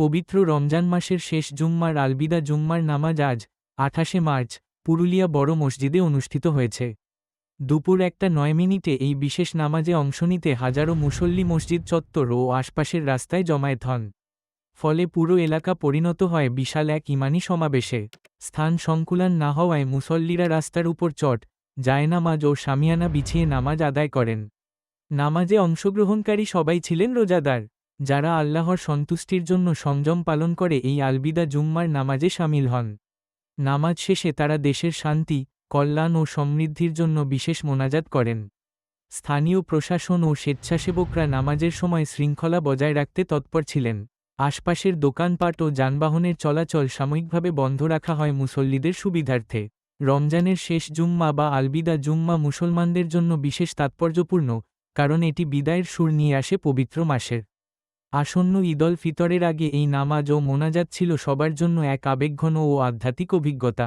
পবিত্র রমজান মাসের শেষ জুম্মার আলবিদা জুম্মার নামাজ আজ, আঠাশে মার্চ, পুরুলিয়া বড় মসজিদে অনুষ্ঠিত হয়েছে। দুপুর একটা নয় মিনিটে এই বিশেষ নামাজে অংশ নিতে হাজারো মুসল্লি মসজিদ চত্বর ও আশপাশের রাস্তায় জমায়েত হন। ফলে পুরো এলাকা পরিণত হয় বিশাল এক ইমানি সমাবেশে। স্থান সংকুলান না হওয়ায় মুসল্লিরা রাস্তার উপর চট, জায়নামাজ ও সামিয়ানা বিছিয়ে নামাজ আদায় করেন। নামাজে অংশগ্রহণকারী সবাই ছিলেন রোজাদার। যারা আল্লাহর সন্তুষ্টির জন্য সংযম পালন করে এই আলবিদা জুম্মার নামাজে সামিল হন। নামাজ শেষে তারা দেশের শান্তি, কল্যাণ ও সমৃদ্ধির জন্য বিশেষ মোনাজাত করেন। স্থানীয় প্রশাসন ও স্বেচ্ছাসেবকরা নামাজের সময় শৃঙ্খলা বজায় রাখতে তৎপর ছিলেন। আশপাশের দোকানপাট ও যানবাহনের চলাচল সাময়িকভাবে বন্ধ রাখা হয় মুসল্লিদের সুবিধার্থে। রমজানের শেষ জুম্মা বা আলবিদা জুম্মা মুসলমানদের জন্য বিশেষ তাৎপর্যপূর্ণ, কারণ এটি বিদায়ের সুর নিয়ে আসে পবিত্র মাসের। আসন্ন ঈদল ফিতরের আগে এই নামাজ ও মোনাজাত ছিল সবার জন্য এক আবেগঘন ও আধ্যাত্মিক অভিজ্ঞতা।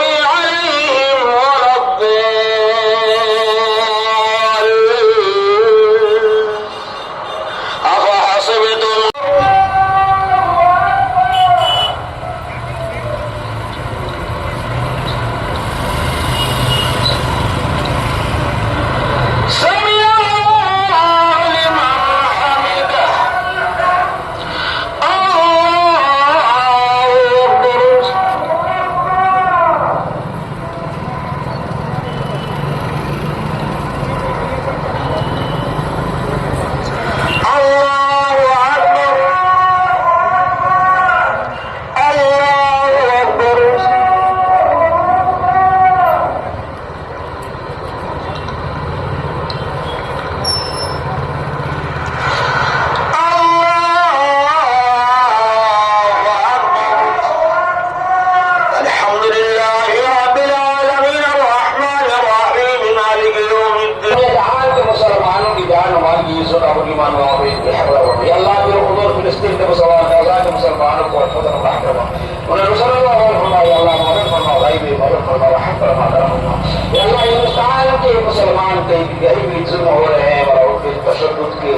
حفظ اللہ کرما انہیں رسول اللہ اور فرمایا اللہ مدد فرما غیب مدد فرما رحم فرما درم فرما یا اللہ ہندوستان کے مسلمان کئی بھی ظلم ہو رہے ہیں اور إن کے تشدد کے